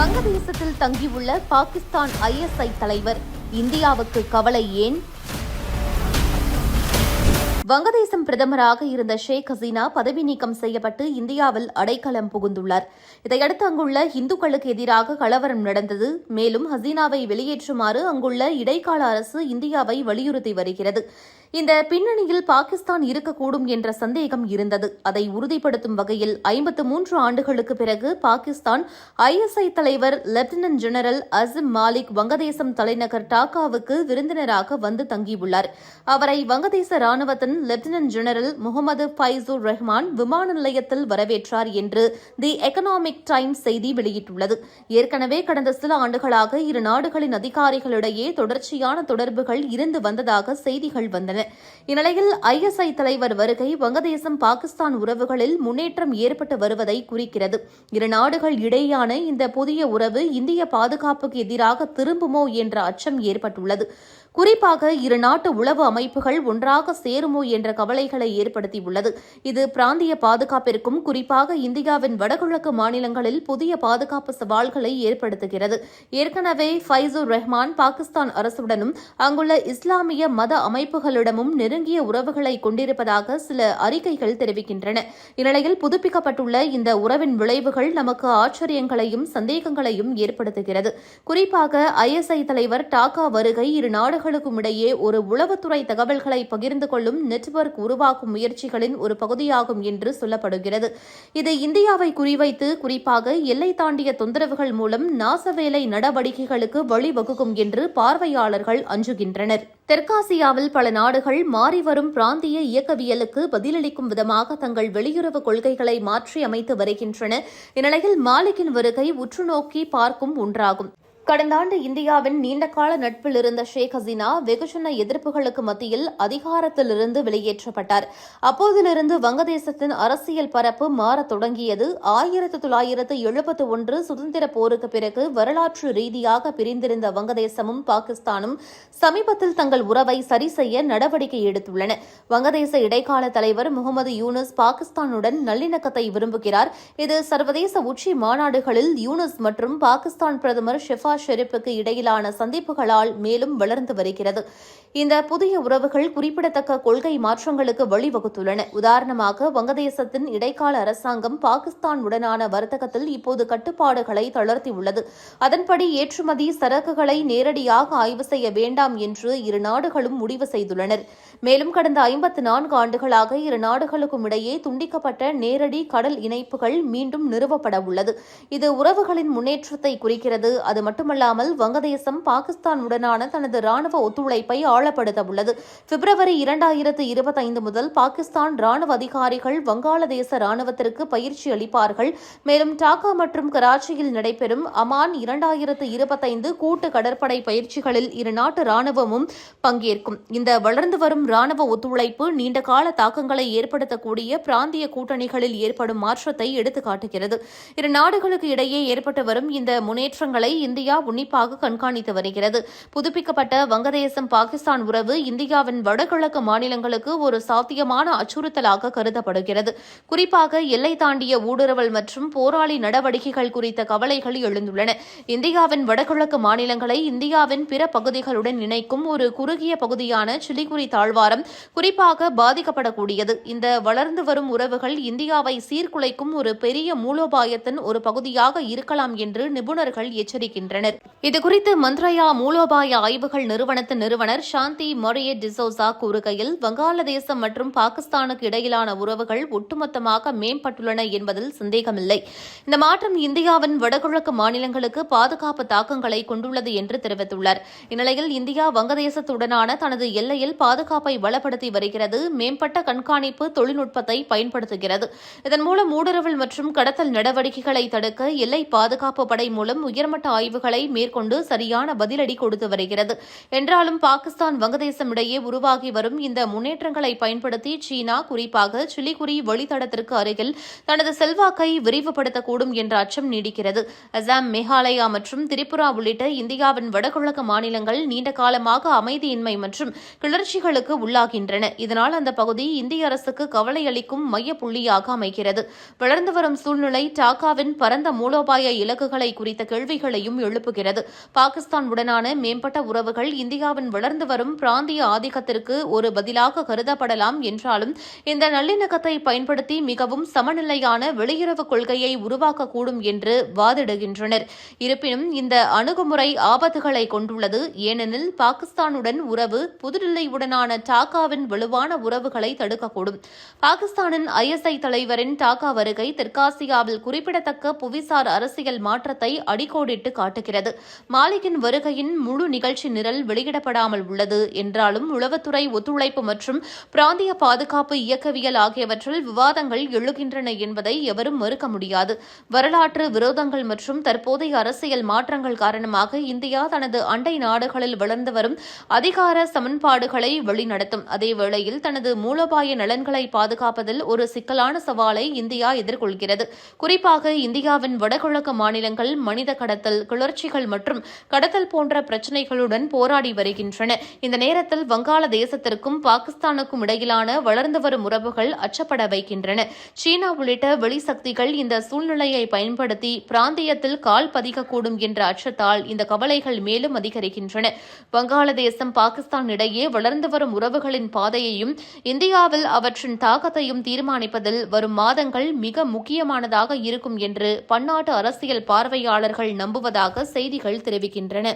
வங்கதேசத்தில் தங்கியுள்ள பாகிஸ்தான் ஐஎஸ்ஐ தலைவர். இந்தியாவுக்கு கவலை ஏன்? வங்கதேசம் பிரதமராக இருந்த ஷேக் ஹசீனா பதவி நீக்கம் செய்யப்பட்டு இந்தியாவில் அடைக்கலம் புகுந்துள்ளார். இதையடுத்து அங்குள்ள இந்துக்களுக்கு எதிராக கலவரம் நடந்தது. மேலும் ஹசீனாவை வெளியேற்றுமாறு அங்குள்ள இடைக்கால அரசு இந்தியாவை வலியுறுத்தி வருகிறது. இந்த பின்னணியில் பாகிஸ்தான் இருக்கக்கூடும் என்ற சந்தேகம் இருந்தது. அதை உறுதிப்படுத்தும் வகையில் ஐம்பத்து மூன்று ஆண்டுகளுக்கு பிறகு பாகிஸ்தான் ஐஎஸ்ஐ தலைவர் லெப்டினன்ட் ஜெனரல் அசிம் மாலிக் வங்கதேசம் தலைநகர் டாக்காவுக்கு விருந்தினராக வந்து தங்கியுள்ளார். அவரை வங்கதேச ராணுவத்தின் லெப்டினன்ட் ஜெனரல் முகமது ஃபைசூர் ரஹ்மான் விமான நிலையத்தில் வரவேற்றார் என்று தி எக்கனாமிக் டைம்ஸ் செய்தி வெளியிட்டுள்ளது. ஏற்கனவே கடந்த சில ஆண்டுகளாக இரு நாடுகளின் அதிகாரிகளிடையே தொடர்ச்சியான தொடர்புகள் இருந்து வந்ததாக செய்திகள் வந்தன. இந்நிலையில் ஐஎஸ்ஐ தலைவர் வருகை வங்கதேசம் பாகிஸ்தான் உறவுகளில் முன்னேற்றம் ஏற்பட்டு வருவதை குறிக்கிறது. இரு நாடுகள் இடையேயான இந்த புதிய உறவு இந்திய பாதுகாப்புக்கு எதிராக திரும்புமோ என்ற அச்சம் ஏற்பட்டுள்ளது. குறிப்பாக இரு நாட்டு உளவு அமைப்புகள் ஒன்றாக சேருமோ என்ற கவலைகளை ஏற்படுத்தியுள்ளது. இது பிராந்திய பாதுகாப்பிற்கும் குறிப்பாக இந்தியாவின் வடகிழக்கு மாநிலங்களில் புதிய பாதுகாப்பு சவால்களை ஏற்படுத்துகிறது. ஏற்கனவே ஃபைசூர் ரஹ்மான் பாகிஸ்தான் அரசுடனும் அங்குள்ள இஸ்லாமிய மத அமைப்புகளிடமும் நெருங்கிய உறவுகளை கொண்டிருப்பதாக சில அறிக்கைகள் தெரிவிக்கின்றன. இந்நிலையில் புதுப்பிக்கப்பட்டுள்ள இந்த உறவின் விளைவுகள் நமக்கு ஆச்சரியங்களையும் சந்தேகங்களையும் ஏற்படுத்துகிறது. குறிப்பாக ஐஎஸ்ஐ தலைவர் டாக்கா வருகை இரு நாடுகளுக்கும் இடையே ஒரு உளவுத்துறை தகவல்களை பகிர்ந்து கொள்ளும் நெட்வொர்க் உருவாக்கும் முயற்சிகளின் ஒரு பகுதியாகும் என்று சொல்லப்படுகிறது. இது இந்தியாவை குறிவைத்து குறிப்பாக எல்லை தாண்டிய தொந்தரவுகள் மூலம் நாசவேலை நடவடிக்கைகளுக்கு வழிவகுக்கும் என்று பார்வையாளர்கள் அஞ்சுகின்றனர். தெற்காசியாவில் பல நாடுகள் மாறிவரும் பிராந்திய இயக்கவியலுக்கு பதிலளிக்கும் விதமாக தங்கள் வெளியுறவு கொள்கைகளை மாற்றி அமைத்து வருகின்றன. இந்நிலையில் மாலிக்கின் வருகை உற்றுநோக்கி பார்க்கும் ஒன்றாகும். கடந்த ஆண்டு இந்தியாவின் நீண்டகால நட்பில் இருந்த ஷேக் ஹசீனா வெகுஜன எதிர்ப்புகளுக்கு மத்தியில் அதிகாரத்திலிருந்து வெளியேற்றப்பட்டார். அப்போதிலிருந்து வங்கதேசத்தின் அரசியல் பரப்பு மாறத் தொடங்கியது. ஆயிரத்து தொள்ளாயிரத்து எழுபத்து ஒன்று சுதந்திர போருக்கு பிறகு வரலாற்று ரீதியாக பிரிந்திருந்த வங்கதேசமும் பாகிஸ்தானும் சமீபத்தில் தங்கள் உறவை சரி செய்ய நடவடிக்கை எடுத்துள்ளன. வங்கதேச இடைக்கால தலைவர் முகமது யூனுஸ் பாகிஸ்தானுடன் நல்லிணக்கத்தை விரும்புகிறார். இது சர்வதேச உச்சி மாநாடுகளில் யூனுஸ் மற்றும் பாகிஸ்தான் பிரதமர் ஷெஃபா ஷெரீப்புக்கு இடையிலான சந்திப்புகளால் மேலும் வளர்ந்து வருகிறது. இந்த புதிய உறவுகள் குறிப்பிடத்தக்க கொள்கை மாற்றங்களுக்கு வழிவகுத்துள்ளன. உதாரணமாக வங்கதேசத்தின் இடைக்கால அரசாங்கம் பாகிஸ்தான் உடனான வர்த்தகத்தில் இப்போது கட்டுப்பாடுகளை தளர்த்தியுள்ளது. அதன்படி ஏற்றுமதி சரக்குகளை நேரடியாக ஆய்வு செய்ய வேண்டாம் என்று இரு நாடுகளும் முடிவு செய்துள்ளனர். மேலும் கடந்த ஐம்பத்து நான்கு ஆண்டுகளாக இரு நாடுகளுக்கும் இடையே துண்டிக்கப்பட்ட நேரடி கடல் இணைப்புகள் மீண்டும் நிறுவப்பட உள்ளது. இது உறவுகளின் முன்னேற்றத்தை குறிக்கிறது. அது மட்டுமல்லாமல் வங்கதேசம் பாகிஸ்தான் உடனான தனது ராணுவ ஒத்துழைப்பை ஆழப்படுத்த உள்ளது. பிப்ரவரி இரண்டாயிரத்து இருபத்தைந்து முதல் பாகிஸ்தான் ராணுவ அதிகாரிகள் வங்காளதேச ராணுவத்திற்கு பயிற்சி அளிப்பார்கள். மேலும் டாக்கா மற்றும் கராச்சியில் நடைபெறும் அமான் இரண்டாயிரத்து இருபத்தைந்து கூட்டு கடற்படை பயிற்சிகளில் இருநாட்டு ராணுவமும் பங்கேற்கும். இந்த வளர்ந்து வரும் ராணுவ ஒத்துழைப்பு நீண்டகால தாக்கங்களை ஏற்படுத்தக்கூடிய பிராந்திய கூட்டணிகளில் ஏற்படும் மாற்றத்தை எடுத்துக்காட்டுகிறது. இரு நாடுகளுக்கு இடையே ஏற்பட்டு வரும் இந்த முன்னேற்றங்களை இந்தியா உன்னிப்பாக கண்காணித்து வருகிறது. புதுப்பிக்கப்பட்ட வங்கதேசம் பாகிஸ்தான் உறவு இந்தியாவின் வடகிழக்கு மாநிலங்களுக்கு ஒரு சாத்தியமான அச்சுறுத்தலாக கருதப்படுகிறது. குறிப்பாக எல்லை தாண்டிய ஊடுருவல் மற்றும் போராளி நடவடிக்கைகள் குறித்த கவலைகள் எழுந்துள்ளன. இந்தியாவின் வடகிழக்கு மாநிலங்களை இந்தியாவின் பிற பகுதிகளுடன் இணைக்கும் ஒரு குறுகிய பகுதியான சிலிகுரி தாழ்வாரம் குறிப்பாக பாதிக்கப்படக்கூடியது. இந்த வளர்ந்து வரும் உறவுகள் இந்தியாவை சீர்குலைக்கும் ஒரு பெரிய மூலோபாயத்தின் ஒரு பகுதியாக இருக்கலாம் என்று நிபுணர்கள் எச்சரிக்கின்றனர். இதுகுறித்து மந்த்ரயா மூலோபாய ஆய்வுகள் நிறுவனத்தின் நிறுவனர் சாந்தி மொரியே டிசோசா கூறுகையில் வங்காளதேசம் மற்றும் பாகிஸ்தானுக்கு இடையிலான உறவுகள் ஒட்டுமொத்தமாக மேம்பட்டுள்ளன என்பதில் சந்தேகமில்லை. இந்த மாற்றம் இந்தியாவின் வடகிழக்கு மாநிலங்களுக்கு பாதுகாப்பு தாக்கங்களை கொண்டுள்ளது என்று தெரிவித்துள்ளார். இந்நிலையில் இந்தியா வங்கதேசத்துடனான தனது எல்லையில் பாதுகாப்பை பலப்படுத்தி வருகிறது. மேம்பட்ட கண்காணிப்பு தொழில்நுட்பத்தை பயன்படுத்துகிறது. இதன் மூலம் ஊடுருவல் மற்றும் கடத்தல் நடவடிக்கைகளை தடுக்க எல்லை பாதுகாப்பு படை மூலம் உயர்மட்ட ஆய்வுகள் தாக்குதல்களை மேற்கொண்டு சரியான பதிலடி கொடுத்து வருகிறது. என்றாலும் பாகிஸ்தான் வங்கதேசம் இடையே உருவாகி வரும் இந்த முன்னேற்றங்களை பயன்படுத்தி சீனா குறிப்பாக சிலிகுரி வழித்தடத்திற்கு அருகில் தனது செல்வாக்கை விரிவுபடுத்தக்கூடும் என்ற அச்சம் நீடிக்கிறது. அசாம் மேகாலயா மற்றும் திரிபுரா உள்ளிட்ட இந்தியாவின் வடகிழக்கு மாநிலங்கள் நீண்ட காலமாக அமைதியின்மை மற்றும் கிளர்ச்சிகளுக்கு உள்ளாகின்றன. இதனால் அந்த பகுதி இந்திய அரசுக்கு கவலை அளிக்கும் மையப்புள்ளியாக அமைகிறது. வளர்ந்து வரும் சூழ்நிலை டாக்காவின் பரந்த மூலோபாய இலக்குகளை குறித்த கேள்விகளையும் எழுப்புகிறது. பாகிஸ்தான் உடனான மேம்பட்ட உறவுகள் இந்தியாவின் வளர்ந்து வரும் பிராந்திய ஆதிக்கத்திற்கு ஒரு பதிலாக கருதப்படலாம் என்றாலும் இந்த நல்லிணக்கத்தை பயன்படுத்தி மிகவும் சமநிலையான வெளியுறவு கொள்கையை உருவாக்கக்கூடும் என்று வாதிடுகின்றனர். இருப்பினும் இந்த அணுகுமுறை ஆபத்துகளை கொண்டுள்ளது. ஏனெனில் பாகிஸ்தானுடன் உறவு புதுடில்லியுடனான டாக்காவின் வலுவான உறவுகளை தடுக்கக்கூடும். பாகிஸ்தானின் ஐஎஸ்ஐ தலைவரின் டாக்கா வருகை தெற்காசியாவில் குறிப்பிடத்தக்க புவிசார் அரசியல் மாற்றத்தை அடிக்கோடிட்டு காட்டுகிறது. மாலிகின் வருகையின் முழு நிகழ்ச்சி நிரல் வெளியிடப்படாமல் உள்ளது. என்றாலும் உளவுத்துறை ஒத்துழைப்பு மற்றும் பிராந்திய பாதுகாப்பு இயக்கவியல் ஆகியவற்றில் விவாதங்கள் எழுகின்றன என்பதை எவரும் மறுக்க முடியாது. வரலாற்று விரோதங்கள் மற்றும் தற்போதைய அரசியல் மாற்றங்கள் காரணமாக இந்தியா தனது அண்டை நாடுகளில் வளர்ந்து வரும் அதிகார சமன்பாடுகளை வழிநடத்தும். அதேவேளையில் தனது மூலோபாய நலன்களை பாதுகாப்பதில் ஒரு சிக்கலான சவாலை இந்தியா எதிர்கொள்கிறது. குறிப்பாக இந்தியாவின் வடகிழக்கு மாநிலங்கள் மனித கடத்தல் கிளர்ச்சிகள் மற்றும் கடத்தல் போன்ற பிரச்சினைகளுடன் போராடி வருகின்றன. இந்த நேரத்தில் வங்காளதேசத்திற்கும் பாகிஸ்தானுக்கும் இடையிலான வளர்ந்து வரும் உறவுகள் அச்சப்பட வைக்கின்றன. சீனா உள்ளிட்ட வெளிசக்திகள் இந்த சூழ்நிலையை பயன்படுத்தி பிராந்தியத்தில் கால் பதிக்கக்கூடும் என்ற அச்சத்தால் இந்த கவலைகள் மேலும் அதிகரிக்கின்றன. வங்காளதேசம் பாகிஸ்தான் இடையே வளர்ந்து வரும் உறவுகளின் பாதையையும் இந்தியாவில் அவற்றின் தாக்கத்தையும் தீர்மானிப்பதில் வரும் மாதங்கள் மிக முக்கியமானதாக இருக்கும் என்று பன்னாட்டு அரசியல் பார்வையாளர்கள் நம்புவதாக செய்திகள் தெரிவிக்கின்றன.